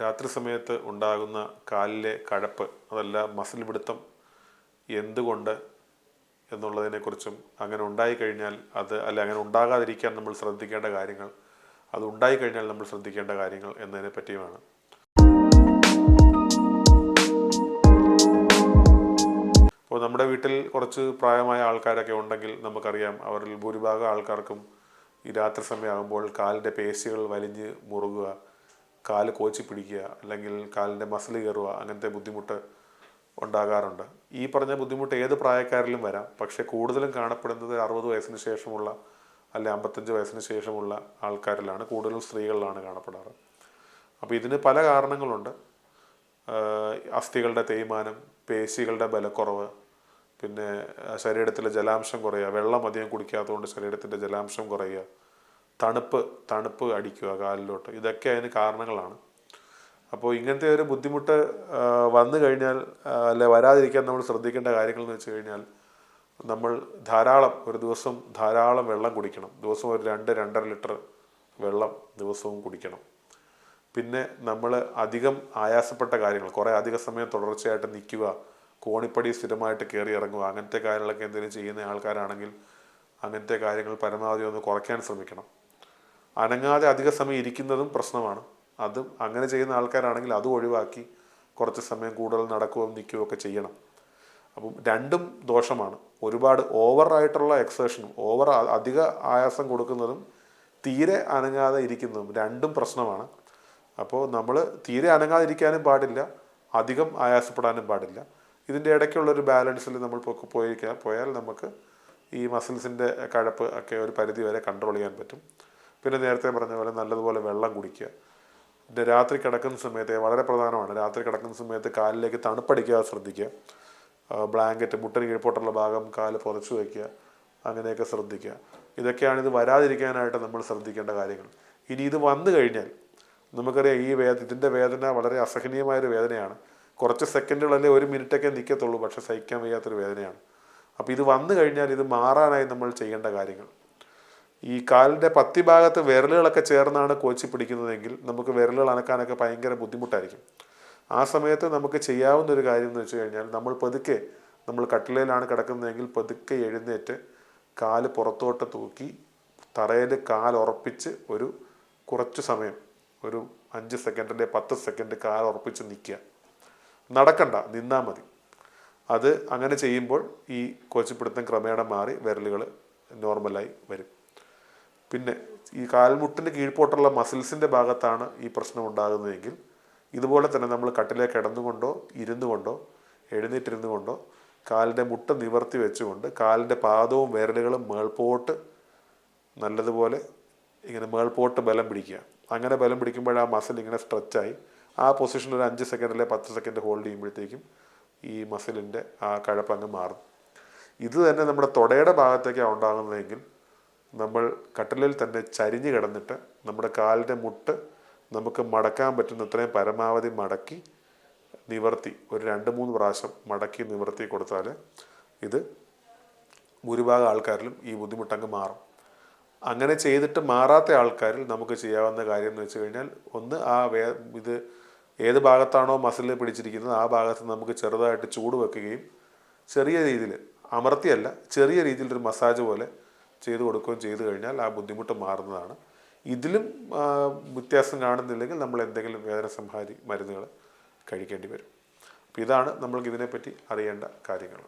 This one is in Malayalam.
രാത്രി സമയത്ത് ഉണ്ടാകുന്ന കാലിലെ കഴപ്പ് അതല്ല മസിൽ പിടുത്തം എന്തുകൊണ്ട് എന്നുള്ളതിനെക്കുറിച്ചും അങ്ങനെ ഉണ്ടായിക്കഴിഞ്ഞാൽ അത് അല്ല അങ്ങനെ ഉണ്ടാകാതിരിക്കാൻ നമ്മൾ ശ്രദ്ധിക്കേണ്ട കാര്യങ്ങൾ അത് ഉണ്ടായിക്കഴിഞ്ഞാൽ നമ്മൾ ശ്രദ്ധിക്കേണ്ട കാര്യങ്ങൾ എന്നതിനെ പറ്റിയുമാണ് അപ്പോൾ നമ്മുടെ വീട്ടിൽ കുറച്ച് പ്രായമായ ആൾക്കാരൊക്കെ ഉണ്ടെങ്കിൽ നമുക്കറിയാം അവരിൽ ഭൂരിഭാഗം ആൾക്കാർക്കും ഈ രാത്രി സമയമാകുമ്പോൾ കാലിന്റെ പേശികൾ വലിഞ്ഞ് മുറുകുക കാൽ കോച്ചി പിടിക്കുക അല്ലെങ്കിൽ കാലിന്റെ മസിൽ കയറുക അങ്ങനത്തെ ബുദ്ധിമുട്ട് ഉണ്ടാകാറുണ്ട്. ഈ പറഞ്ഞ ബുദ്ധിമുട്ട് ഏത് പ്രായക്കാരിലും വരാം. പക്ഷേ കൂടുതലും കാണപ്പെടുന്നത് അറുപത് വയസ്സിന് ശേഷമുള്ള അല്ലെ അമ്പത്തഞ്ച് വയസ്സിന് ശേഷമുള്ള ആൾക്കാരിലാണ്. കൂടുതലും സ്ത്രീകളിലാണ് കാണപ്പെടാറ്. അപ്പോൾ ഇതിന് പല കാരണങ്ങളുണ്ട്. അസ്ഥികളുടെ തേയ്മാനം പേശികളുടെ ബലക്കുറവ് പിന്നെ ശരീരത്തിലെ ജലാംശം കുറയുക വെള്ളം അധികം കുടിക്കാത്തതുകൊണ്ട് ശരീരത്തിന്റെ ജലാംശം കുറയുക തണുപ്പ് തണുപ്പ് അടിക്കുക കാലിലോട്ട്. ഇതൊക്കെ അതിന് കാരണങ്ങളാണ്. അപ്പോൾ ഇങ്ങനത്തെ ഒരു ബുദ്ധിമുട്ട് വന്നു കഴിഞ്ഞാൽ അല്ലെ വരാതിരിക്കാൻ നമ്മൾ ശ്രദ്ധിക്കേണ്ട കാര്യങ്ങൾ എന്ന് വെച്ച് കഴിഞ്ഞാൽ നമ്മൾ ധാരാളം ഒരു ദിവസം ധാരാളം വെള്ളം കുടിക്കണം. ദിവസം ഒരു രണ്ട് രണ്ടര ലിറ്റർ വെള്ളം ദിവസവും കുടിക്കണം. പിന്നെ നമ്മൾ അധികം ആയാസപ്പെട്ട കാര്യങ്ങൾ കുറേ അധിക സമയം തുടർച്ചയായിട്ട് നിൽക്കുക കോണിപ്പടി സ്ഥിരമായിട്ട് കയറി ഇറങ്ങുക അങ്ങനത്തെ കാര്യങ്ങളൊക്കെ എന്തെങ്കിലും ചെയ്യുന്ന ആൾക്കാരാണെങ്കിൽ അങ്ങനത്തെ കാര്യങ്ങൾ പരമാവധി ഒന്ന് കുറയ്ക്കാൻ ശ്രമിക്കണം. അനങ്ങാതെ അധിക സമയം ഇരിക്കുന്നതും പ്രശ്നമാണ്. അതും അങ്ങനെ ചെയ്യുന്ന ആൾക്കാരാണെങ്കിൽ അത് ഒഴിവാക്കി കുറച്ച് സമയം കൂടുതൽ നടക്കുകയും നിൽക്കുകയും ഒക്കെ ചെയ്യണം. അപ്പം രണ്ടും ദോഷമാണ്. ഒരുപാട് ഓവറായിട്ടുള്ള എക്സേഷനും ഓവർ അധിക ആയാസം കൊടുക്കുന്നതും തീരെ അനങ്ങാതെ ഇരിക്കുന്നതും രണ്ടും പ്രശ്നമാണ്. അപ്പോൾ നമ്മൾ തീരെ അനങ്ങാതിരിക്കാനും പാടില്ല അധികം ആയാസപ്പെടാനും പാടില്ല. ഇതിന്റെ ഇടയ്ക്കുള്ള ഒരു ബാലൻസിൽ നമ്മൾ പോയി പോയാൽ നമുക്ക് ഈ മസിൽസിന്റെ കഴപ്പ് ഒക്കെ ഒരു പരിധി വരെ കൺട്രോൾ ചെയ്യാൻ പറ്റും. പിന്നെ നേരത്തെ പറഞ്ഞ പോലെ നല്ലതുപോലെ വെള്ളം കുടിക്കുക. പിന്നെ രാത്രി കിടക്കുന്ന സമയത്ത് വളരെ പ്രധാനമാണ് രാത്രി കിടക്കുന്ന സമയത്ത് കാലിലേക്ക് തണുപ്പടിക്കാതെ ശ്രദ്ധിക്കുക. ബ്ലാങ്കറ്റ് മുട്ടിന് കീഴ്പോട്ടുള്ള ഭാഗം കാൽ പുതച്ചു വയ്ക്കുക അങ്ങനെയൊക്കെ ശ്രദ്ധിക്കുക. ഇതൊക്കെയാണ് ഇത് വരാതിരിക്കാനായിട്ട് നമ്മൾ ശ്രദ്ധിക്കേണ്ട കാര്യങ്ങൾ. ഇനി ഇത് വന്നു കഴിഞ്ഞാൽ നമുക്കറിയാം ഈ വേദ ഇതിന്റെ വേദന വളരെ അസഹനീയമായൊരു വേദനയാണ്. കുറച്ച് സെക്കൻഡുകൾ അല്ലെങ്കിൽ ഒരു മിനിറ്റൊക്കെ നിൽക്കത്തുള്ളൂ പക്ഷേ സഹിക്കാൻ വയ്യാത്തൊരു വേദനയാണ്. അപ്പോൾ ഇത് വന്നു കഴിഞ്ഞാൽ ഇത് മാറാനായി നമ്മൾ ചെയ്യേണ്ട കാര്യങ്ങൾ. ഈ കാലിന്റെ പത്തി ഭാഗത്ത് വിരലുകളൊക്കെ ചേർന്നാണ് കോച്ചി പിടിക്കുന്നതെങ്കിൽ നമുക്ക് വിരലുകൾ അനക്കാനൊക്കെ ഭയങ്കര ബുദ്ധിമുട്ടായിരിക്കും. ആ സമയത്ത് നമുക്ക് ചെയ്യാവുന്ന ഒരു കാര്യം എന്ന് വെച്ച് കഴിഞ്ഞാൽ നമ്മൾ പതുക്കെ നമ്മൾ കട്ടിലയിലാണ് കിടക്കുന്നതെങ്കിൽ പതുക്കെ എഴുന്നേറ്റ് കാൽ പുറത്തോട്ട് തൂക്കി തറയിൽ കാൽ ഉറപ്പിച്ച് ഒരു കുറച്ച് സമയം ഒരു അഞ്ച് സെക്കൻഡ് അല്ലെങ്കിൽ പത്ത് സെക്കൻഡ് കാൽ ഉറപ്പിച്ച് നിൽക്കുക. നടക്കണ്ട നിന്നാൽ മതി. അത് അങ്ങനെ ചെയ്യുമ്പോൾ ഈ കോച്ചിപ്പിടുത്തം ക്രമേണ മാറി വിരലുകൾ നോർമലായി വരും. പിന്നെ ഈ കാൽമുട്ടിന് കീഴ്പോട്ടുള്ള മസിൽസിന്റെ ഭാഗത്താണ് ഈ പ്രശ്നം ഉണ്ടാകുന്നതെങ്കിൽ ഇതുപോലെ തന്നെ നമ്മൾ കട്ടിലെ കിടന്നുകൊണ്ടോ ഇരുന്നു കൊണ്ടോ എഴുന്നേറ്റിരുന്നു കൊണ്ടോ കാലിന്റെ മുട്ട നിവർത്തി വെച്ചുകൊണ്ട് കാലിന്റെ പാദവും വിരലുകളും മേൾപോട്ട് നല്ലതുപോലെ ഇങ്ങനെ മേൾപോട്ട് ബലം പിടിക്കുക. അങ്ങനെ ബലം പിടിക്കുമ്പോൾ ആ മസിൽ ഇങ്ങനെ സ്ട്രെച്ചായി ആ പൊസിഷൻ ഒരു അഞ്ച് സെക്കൻഡിലെ പത്ത് സെക്കൻഡ് ഹോൾഡ് ചെയ്യുമ്പോഴത്തേക്കും ഈ മസിലിന്റെ ആ കഴപ്പങ്ങ് മാറും. ഇത് തന്നെ നമ്മുടെ തൊടയുടെ ഭാഗത്തേക്കാണ് ഉണ്ടാകുന്നതെങ്കിൽ നമ്മൾ കട്ടിലിൽ തന്നെ ചരിഞ്ഞു കിടന്നിട്ട് നമ്മുടെ കാലിന്റെ മുട്ട് നമുക്ക് മടക്കാൻ പറ്റുന്ന അത്രയും പരമാവധി മടക്കി നിവർത്തി ഒരു രണ്ട് മൂന്ന് പ്രാവശ്യം മടക്കി നിവർത്തി കൊടുത്താൽ ഇത് ഭൂരിഭാഗം ആൾക്കാരിലും ഈ ബുദ്ധിമുട്ടങ്ങ് മാറും. അങ്ങനെ ചെയ്തിട്ട് മാറാത്ത ആൾക്കാരിൽ നമുക്ക് ചെയ്യാവുന്ന കാര്യം എന്ന് വെച്ച് കഴിഞ്ഞാൽ ഒന്ന് ആ വേ ഇത് ഏത് ഭാഗത്താണോ മസിൽ പിടിച്ചിരിക്കുന്നത് ആ ഭാഗത്ത് നമുക്ക് ചെറുതായിട്ട് ചൂട് വെക്കുകയും ചെറിയ രീതിയിൽ അമർത്തിയല്ല ചെറിയ രീതിയിൽ ഒരു മസാജ് പോലെ ചെയ്തു കൊടുക്കുകയും ചെയ്തു കഴിഞ്ഞാൽ ആ ബുദ്ധിമുട്ട് മാറുന്നതാണ്. ഇതിലും വ്യത്യാസം കാണുന്നില്ലെങ്കിൽ നമ്മൾ എന്തെങ്കിലും വേദന സംഹാരി മരുന്നുകൾ കഴിക്കേണ്ടി വരും. അപ്പോൾ ഇതാണ് നമ്മൾക്ക് ഇതിനെപ്പറ്റി അറിയേണ്ട കാര്യങ്ങൾ.